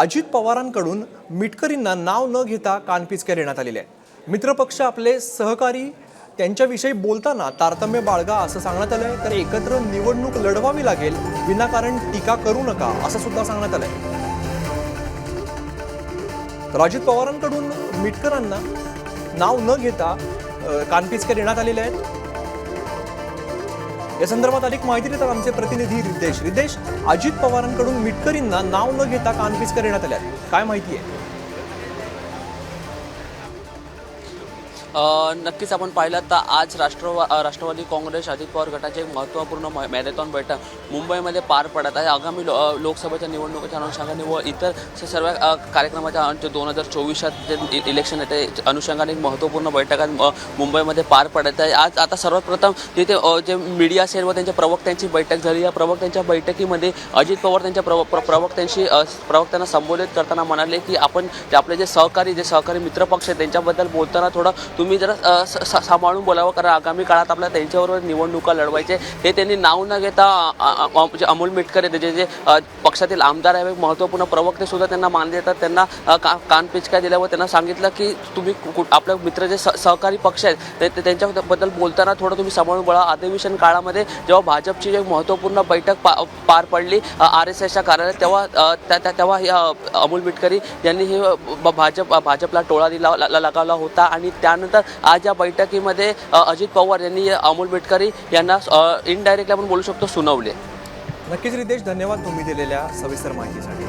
अजित पवारांकडून मिटकरींना नाव न घेता कानपिचक्या देण्यात आलेले आहे मित्रपक्ष आपले सहकारी त्यांच्याविषयी बोलताना तारतम्य बाळगा असं सांगण्यात आलंय. तर एकत्र निवडणूक लढवावी लागेल विनाकारण टीका करू नका असं सुद्धा सांगण्यात आलंय. तर अजित पवारांकडून मिटकरांना नाव न घेता कानपिचक्या देण्यात आलेल्या आहेत. या संदर्भात अधिक माहिती देतात आमचे प्रतिनिधी रितेश रितेश अजित पवारांकडून मिटकरींना नाव न घेता कानपीस करण्यात आल्या आहेत. काय माहिती आहे नक्कीच आपण पाहिलं तर आज राष्ट्रवा राष्ट्रवादी काँग्रेस अजित पवार गटाची एक महत्त्वपूर्ण म- मॅरेथॉन बैठक मुंबईमध्ये पार पडत आहे. आगामी लो लोकसभेच्या निवडणुकीच्या अनुषंगाने व इतर सर्व कार्यक्रमाच्या जे दोन हजार चोवीसात जे इलेक्शन आहे ते अनुषंगाने एक महत्त्वपूर्ण बैठक आज मुंबईमध्ये पार पडत आहे. आज आता सर्वात प्रथम तिथे जे मीडिया असेल व त्यांच्या प्रवक्त्यांची बैठक झाली या प्रवक्त्यांच्या बैठकीमध्ये अजित पवार त्यांच्या प्रव प्र- प्रवक्त्यांशी प्रवक्त्यांना संबोधित करताना म्हणाले की आपण जे आपले जे सहकारी जे सहकारी मित्रपक्ष आहेत त्यांच्याबद्दल बोलताना थोडं तुम्ही जरा स- सांभाळून बोलावं कारण आगामी काळात आपल्याला त्यांच्याबरोबर निवडणुका लढवायचे. हे त्यांनी नाव न घेता म्हणजे अमोल मिटकर आहेत जे जे पक्षातील आमदार आहे महत्त्वपूर्ण प्रवक्ते सुद्धा त्यांना मान देतात. त्यांना का कानपिचका दिल्यावर त्यांना सांगितलं की तुम्ही कु- मित्र जे स- सहकारी पक्ष आहेत ते- त्यांच्याबद्दल बोलताना थोडं तुम्ही सांभाळून बोला. अधिवेशन काळामध्ये जेव्हा भाजपची एक महत्त्वपूर्ण बैठक पा पार पडली आर एस एसच्या कार्यालयात तेव्हा त्या त्या- तेव्हा हे, अमोल मिटकरी यांनी हे भाजप भाजपला टोळा दिला ला- लगावला होता. आणि त्यानंतर आज या बैठकीमध्ये अजित पवार यांनी अमोल मेटकरी यांना इनडायरेक्टली आपण बोलू शकतो सुनावले. नक्कीच रितेश धन्यवाद तुम्ही दिलेल्या सविस्तर माहितीसाठी.